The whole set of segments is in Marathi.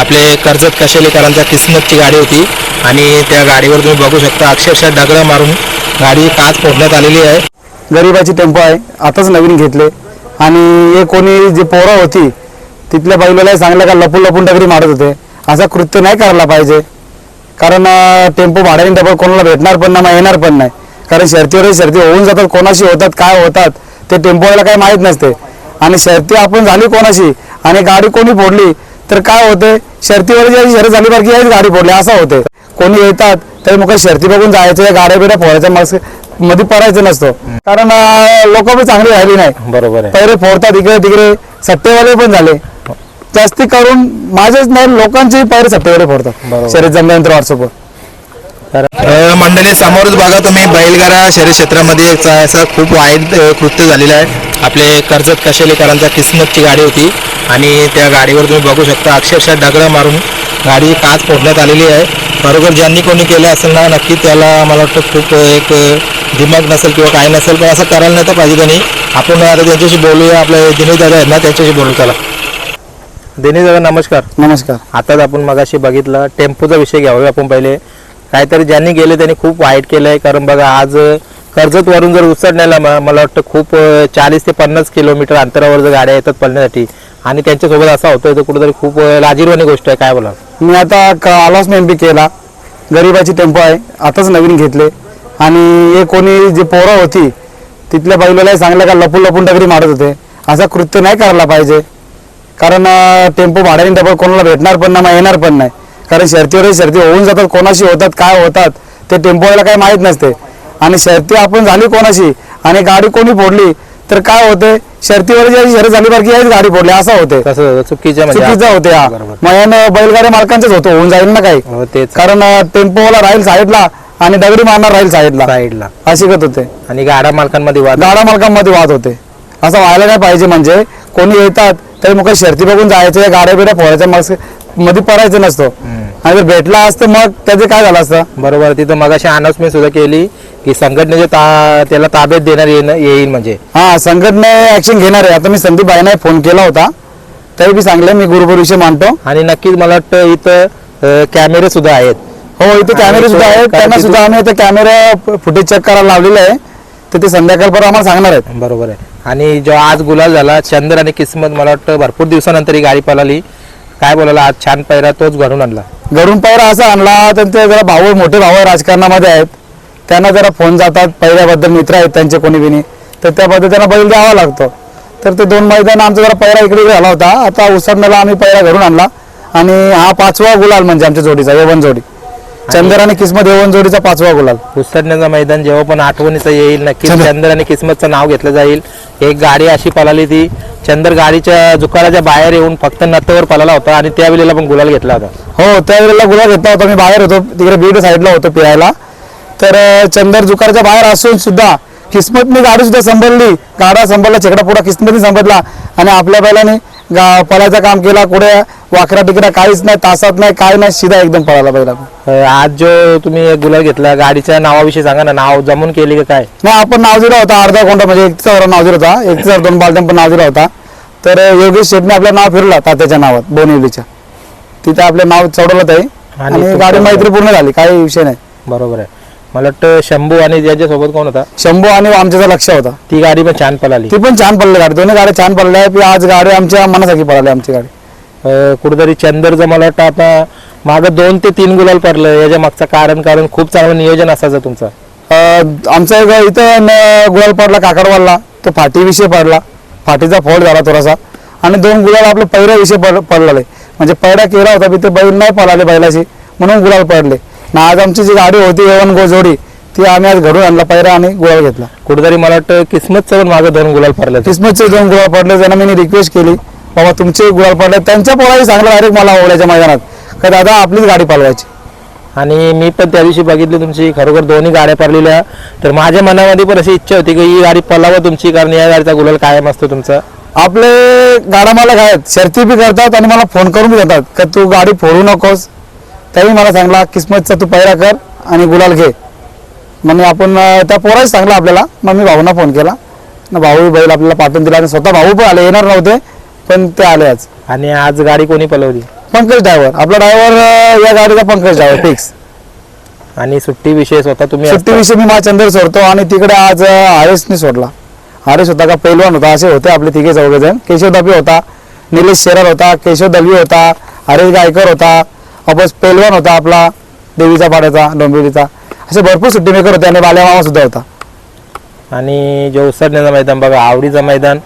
आपले कर्जत कशेलीकरांच्या किस्मतची गाडी होती आणि त्या गाडीवर तुम्ही बघू शकता अक्षरशः दगड मारून गाडी काच फोडण्यात आलेली आहे. गरिबाची टेम्पो आहे. आताच नवीन घेतले. आणि हे कोणी जी पोरं होती तिथल्या बैलाला सांगलं का लपून लपून डगरी मारत होते. असं कृत्य नाही करायला पाहिजे. कारण टेम्पो भाड्याने डबल कोणाला भेटणार पण नाही येणार पण नाही. कारण शर्तीवर शर्ती होऊन जातात कोणाशी होतात काय होतात ते टेम्पोला काही माहीत नसते. आणि शर्ती आपण झाली कोणाशी? आणि गाडी कोणी फोडली? तर काय होते शर्तीवर जी शर्यत झाली बाकी याच गाडी फोडली. असं होते कोणी येतात तर मग शर्ती बघून जायचं गाड्या बिड्या फोडायच्या मग मध्ये पडायचं नसतो. कारण लोक पण चांगली राहिली नाही. बरोबर पहिले फोडतात इकडे तिकडे. सट्टेवाले पण झाले. जास्ती करून माझेच नाही लोकांचे पैरे सट्टेवाले बरोबर. फोडतात शर्यत जमल्यानंतर व्हॉट्सअपवर मंडळी समोरच बघा तुम्ही बैलगाडा शहरी क्षेत्रामध्ये एक असं खूप वाईट कृत्य झालेलं आहे. आपले कर्जत कशेलीकरांच्या किस्मतची गाडी होती आणि त्या गाडीवर तुम्ही बघू शकता अक्षरशः दगडं मारून गाडी काच फोडण्यात आलेली आहे. बरोबर ज्यांनी कोणी केलं असेल ना नक्की त्याला मला वाटतं खूप एक दिमाग नसेल किंवा काय नसेल पण असं करायला नाही तर पाहिजे त्यांनी. आपण आता त्यांच्याशी बोलूया आपले दिनेश दादा आहेत ना त्यांच्याशी बोलू चला. दिनेश दादा नमस्कार. नमस्कार. आताच आपण मगाशी बघितलं टेम्पोचा विषय घ्यावा आपण पहिले. काहीतरी ज्यांनी गेले त्यांनी खूप वाईट केलं आहे कारण बघा आज कर्जतवरून जर उचलण्याला मला वाटतं खूप चाळीस ते पन्नास किलोमीटर अंतरावर जर गाड्या येतात पडण्यासाठी आणि त्यांच्यासोबत असा होतोय तर कुठेतरी खूप अं, गोष्ट आहे. काय बोला मी आता अनाउन्समेंट बी केला गरिबाची टेम्पो आहे. आताच नवीन घेतले. आणि हे कोणी जी पोरं होती तिथल्या बैलाला सांगलं का लपून लपून डगरी मारत होते. असा कृत्य नाही करायला पाहिजे. कारण टेम्पो भाड्याने डबल कोणाला भेटणार पण नाही येणार पण नाही. कारण शर्तीवर शर्ती होऊन जातात कोणाशी होतात काय होतात ते टेम्पोवाला काही माहीत नसते. आणि शर्ती आपण झाली कोणाशी आणि गाडी कोणी फोडली तर काय होते? शर्तीवर शर्यत झाली बाकी याच गाडी फोडली असं होते. तसं चुकीचं म्हणजे होते हा. मग यानं बैलगाड्या मालकांचंच होतं होऊन जाईल ना काही. हो, कारण अं, टेम्पोवाला राहील साईडला आणि दगडी मारणार राहील साईडला. साईडला. अशी गत होते. आणि गाडा मालकांमध्ये वाद गाडा मालकांमध्ये वाद होते. असं व्हायला नाही पाहिजे म्हणजे कोणी येतात तरी मग शर्ती बघून जायचं गाड्या बिड्या फोडायच्या मग मध्ये पडायचं नसतो. आणि जर भेटला असतं मग त्याचं काय झालं असतं? बरोबर तिथं मगाशी अनाउन्समेंट सुद्धा केली की संघटनेच्या ता त्याला ताब्यात येणं येईल म्हणजे. हा संघटने ऍक्शन घेणार आहे. आता मी संदीप भाईना फोन केला होता. तरी बी सांगले मी गुरुपूर विषय मानतो आणि नक्कीच मला वाटतं इथं कॅमेरे सुद्धा आहेत. हो इथे कॅमेरे सुद्धा आहेत. त्यांना सुद्धा आम्ही आता कॅमेरा फुटेज चेक करायला लावलेलं आहे. तर ते संध्याकाळपर्यंत आम्हाला सांगणार आहेत. बरोबर आहे. आणि जो आज गुलाल झाला चंद्र आणि किस्मत मला वाटतं भरपूर दिवसानंतर ही गाडी पळाली. काय बोलायला आज छान पैरा तोच घडून आणला. घरून पहिला असा आणला तर ते जरा भाऊ मोठे भाऊ राजकारणामध्ये आहेत. त्यांना जरा फोन जातात पहिऱ्याबद्दल मित्र आहेत त्यांचे कोणी बिनी. तर त्याबद्दल त्यांना बैल द्यावा लागतो. तर ते दोन मैदान आमचा जरा पहिरा इकडे झाला होता. आता उसरण्याला आम्ही पहिरा घरून आणला. आणि हा पाचवा गुलाल म्हणजे आमच्या जोडीचा यवन जोडी. चंदर आणि किस्मत यवन जोडीचा पाचवा गुलाल. उसरण्याचं मैदान जेव्हा पण आठवणीचं येईल नक्कीच चंद्र. चंद्र आणि किस्मतचं नाव घेतलं जाईल. एक गाडी अशी पळाली ती चंद्र गाडीच्या जुकाराच्या बाहेर येऊन फक्त नत्तवर पळाला होता आणि त्यावेळेला पण गुलाल घेतला होता. हो त्यावेळेला गुलाल घेतला होता. मी बाहेर होतो तिकडे बीड साईडला होतो पिरायला तर अं, चंदर जुकारच्या बाहेर असून सुद्धा किस्मतने गाडी सुद्धा संभलली गाडा संभलला छेकडा पुढा किस्मतने संभलला आणि आपल्या बैलाने गा पळायचं काम केला. कुठे वाकरा टिकरा काहीच नाही तासात नाही काय नाही सीधा एकदम पळाला बैला अं, आज जो तुम्ही गुलाल घेतला गाडीच्या नावाविषयी सांगा ना नाव जमून केली का काय? नाही आपण नाव दिला होता अर्धा कोंडा म्हणजे एकतीस नाव दिला होता एकतीस दोन बालट्यां पण नाव दिला होता. तर योगेश शेटने आपलं नाव फिरला तात्याच्या नावात बोनिवलीच्या. तिथे आपलं नाव चढवलं ते आणि गाडी मैत्री पूर्ण झाली काही विषय नाही. बरोबर आहे. मला वाटतं शंभू आणि त्याच्यासोबत कोण होता? शंभू आणि आमच्याचा लक्ष होता. ती गाडी पण छान पळाली. ती पण छान पडली गाडी दोन्ही गाड्या छान पडल्या आज गाडी आमच्या मनासारखी पडली आमची गाडी. कुठेतरी चंदरचं मला वाटतं आता मागं दोन ते तीन गुलाल पडलं याच्या मागचं कारण कारण खूप चांगलं नियोजन असायचं तुमचं. आमचा एक इथं गुलाल पडला काकडवालला. तो फाटी विषय पडला. फाटीचा फॉल्ट झाला थोडासा. आणि दोन गुलाल आपले पैरा विषय पड पडलेले. म्हणजे पैरा केला होता ते बैल नाही पळाले बैलाची म्हणून गुलाल पडले. ना आज आमची जी गाडी होती एवन गो जोडी ती आम्ही आज घडून आणला पैरा आणि गुलाल घेतला. कुठेतरी मला वाटतं किस्मतचं पण मागं दोन गुलाल पडलं किस्मतचे दोन गुलाल पडले त्यांना मी रिक्वेस्ट केली. बाबा तुमचे गुलाल पडले त्यांच्या पोराही सांगलं डायरेक्ट मला ओढ्याच्या मैदानात. का दादा आपलीच गाडी पालवायची. आणि मी पण त्या दिवशी बघितली तुमची खरोखर दोन्ही गाड्या पडलेल्या तर माझ्या मनामध्ये पण अशी इच्छा होती की ही गाडी पलावं तुमची कारण या गाडीचा गुलाल कायम असतो तुमचा. आपले गाडा मालक आहेत शर्ती बी करतात आणि मला फोन करून बी देतात का तू गाडी फोडू नकोस? त्याही मला सांगला किस्मतचा तू पैरा कर आणि गुलाल घे. म्हणजे आपण त्या पोराच सांगला आपल्याला मग मी भाऊना फोन केला. न भाऊ बैल आपल्याला पाठवून दिला आणि स्वतः भाऊ पण आले येणार नव्हते. पण ते आले आज. आणि आज गाडी कोणी पलवली? पंकज ड्रायव्हर आपला ड्रायव्हर या गाडीचा पंकज ड्रायव्हर फिक्स आणि सुट्टी विषय स्वतः तुम्ही असता. सुट्टीविषयी मी माझा चंद्र सोडतो आणि तिकडे आज आरेसने सोडला. आरेस होता का? पैलवान होता. असे होते आपले तिघे चौघे जण केशव दबी होता. निलेश शेरार होता. केशव दबी होता. हरेश गायकर होता. वापस पैलवान होता आपला देवीचा पाड्याचा डोंबिवलीचा. असे भरपूर सुट्टी मेकर होते आणि बाल्या मामा सुद्धा होता. आणि जे उसरण्याचं मैदान बघा आवडीचं मैदान.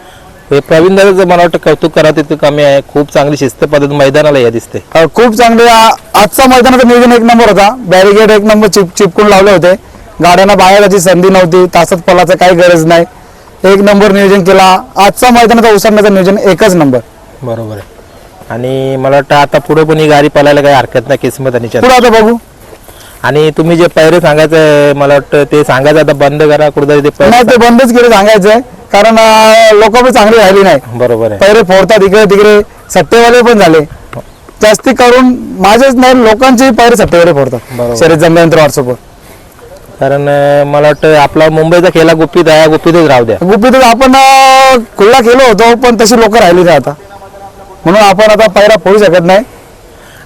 हे प्रवीण दादाचं मला वाटतं कौतुक करा तितकं कमी आहे. खूप चांगली शिस्त पद्धत मैदानाला या दिसते. अ, खूप चांगले आ- आजचा मैदानाचं नियोजन एक नंबर होता. बॅरिगेड एक नंबर चिप चिपकून लावले होते. गाड्यांना बाहेर जायची संधी नव्हती. तासात पलाचं काही गरज नाही. एक नंबर नियोजन केला. आजचा मैदानाचा उसरण्याचं नियोजन एकच नंबर. बरोबर आहे. आणि मला वाटतं आता पुढे पण ही गाडी पळायला काही हरकत नाही किस्मत आणि चंद्र. पुढे आता बघू. आणि तुम्ही जे पैरे सांगायचं मला वाटतं ते सांगायचं आता बंद करा कुठेतरी ते पैरे नाही ते बंदच केलं सांगायचंय. कारण लोक पण चांगली राहिली नाही. बरोबर आहे. पैरे फोडतात इकडे तिकडे सट्टेवाले पण झाले. जास्ती करून माझेच नाही लोकांचे पैरे सट्टेवाले. फोडतात. शरीर जमल्यानंतर व्हॉट्सअपवर कारण मला वाटतं आपला मुंबईचा खेळा गुपित आहे गुपितच राहू द्या. गुपितच आपण खुल्ला खेळलो होतो पण तशी लोक राहिली नाही आता. म्हणून आपण आता पैरा फोडू शकत नाही.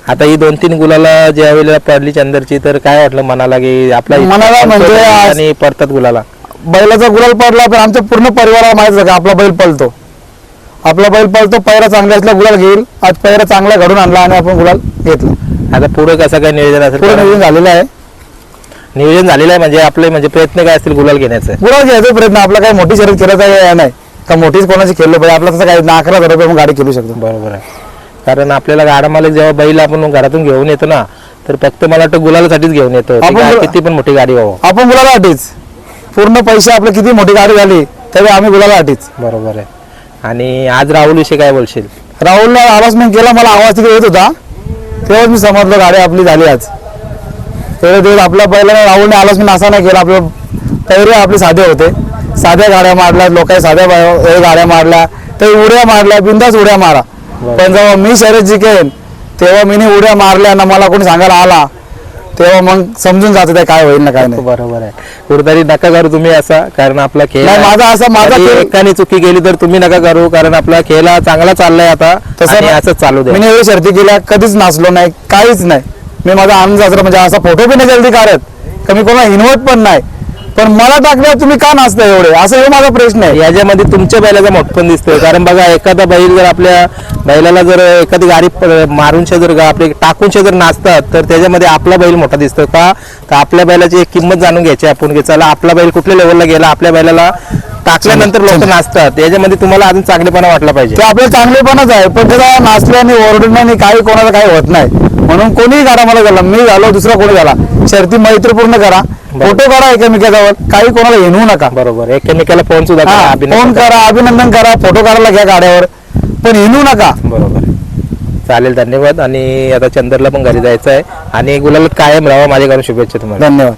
आता ही दोन तीन गुलाला ज्या वेळेला पडली चंदरची तर काय वाटलं मनाला की आपला मनाला म्हणजे आणि परतात गुलाला? बैलाचा गुलाल पडला पण आमच्या पूर्ण परिवाराला माहीत का आपला बैल पळतो. आपला बैल पळतो पैरा चांगला असला गुलाल घेईल आज पैरा चांगला घडून आणला आणि आपण गुलाल घेतला. आता पुढे कसं काय नियोजन असेल? पुढे नियोजन झालेलं आहे. नियोजन झालेलं आहे म्हणजे आपले म्हणजे प्रयत्न काय असतील गुलाल घेण्याचे? गुलाल घ्यायचा प्रयत्न आपला काही मोठी शर्यत खेळायचा नाही. का मोठीच कोणाची खेळलं पाहिजे आपला तसं काही अकरा हजार रुपये आपण गाडी खेळू शकतो. बरोबर आहे. कारण आपल्याला गाडा मालक जेव्हा बैल आपण घरातून घेऊन येतो ना तर फक्त मला वाटतं गुलालासाठीच घेऊन येतो. किती पण मोठी गाडी व्हावं. आपण गुलाला अटीच पूर्ण पैसे आपले किती मोठी गाडी झाली तरी आम्ही गुलाला अटीच बरोबर आहे. आणि आज राहुल विषयी काय बोलशील? राहुलला अनाउन्समेंट केला मला आवाज तिकडे येत होता. तेव्हाच मी समजलो गाडी आपली झाली आज. तेव्हा दिवस आपल्या पहिल्या राहुलने अनाउन्समेंट असा नाही केला आपले पहिरे आपले साधे होते. साध्या गाड्या मारल्या लोकांनी साध्या गाड्या मारल्या ते उड्या मारल्या बिंदास उड्या मारा. पण जेव्हा मी शर्यत जिंकेन तेव्हा मी उड्या मारल्या ना मला कोणी सांगायला आला तेव्हा मग समजून जातं ते काय होईल ना काय नाही. बरोबर आहे. कुठेतरी नका करू तुम्ही असा कारण आपला खेळ नाही. माझा असा- माझा खेळ- एकाने चुकी केली तर तुम्ही नका करू कारण आपला खेळ हा चांगला चाललाय आता तसं असंच चालू मी एवढी शर्ती केल्या कधीच नाचलो नाही काहीच नाही. मी माझा आनंद साजरा म्हणजे असा फोटो पण नाही जल्दी काढत का मी कोणाला पण नाही. पण मला टाकल्यावर तुम्ही का नाचता एवढे? असं हे माझा प्रश्न आहे. याच्यामध्ये तुमच्या बैलाचा मोठपण दिसतोय. कारण बघा एखादा बैल जर आपल्या बैलाला जर एखादी गाडी प- मारूनशा जर आपले टाकूनशा जर नाचतात तर त्याच्यामध्ये आपला बैल मोठा दिसतो का? तर आपल्या बैलाची एक किंमत जाणून घ्यायची आपण की चला आपला बैल कुठल्या लेवलला गेला आपल्या बैलाला टाकल्यानंतर लोक नाचतात. याच्यामध्ये तुम्हाला अजून चांगलेपणा वाटला पाहिजे. ते आपलं चांगलेपणच आहे पण त्याचा नाचल्याने ओरडण्याने काही कोणाला काही होत नाही. म्हणून कोणीही गाडा मला झाला मी झालो दुसरा कोणी झाला शर्ती मैत्रीपूर्ण करा. फोटो काढा एकमेकाजवळ. काही कोणाला हिनवू नका. बरोबर. एकमेकाला फोन सुद्धा करा, अभिनंदन फोन करा. अभिनंदन करा फोटो काढायला घ्या गाड्यावर. पण हिनवू नका. बरोबर. चालेल धन्यवाद. आणि आता चंदरला पण घरी जायचं आहे आणि गुलाल कायम राहावा माझ्याकडून शुभेच्छा तुम्हाला. धन्यवाद.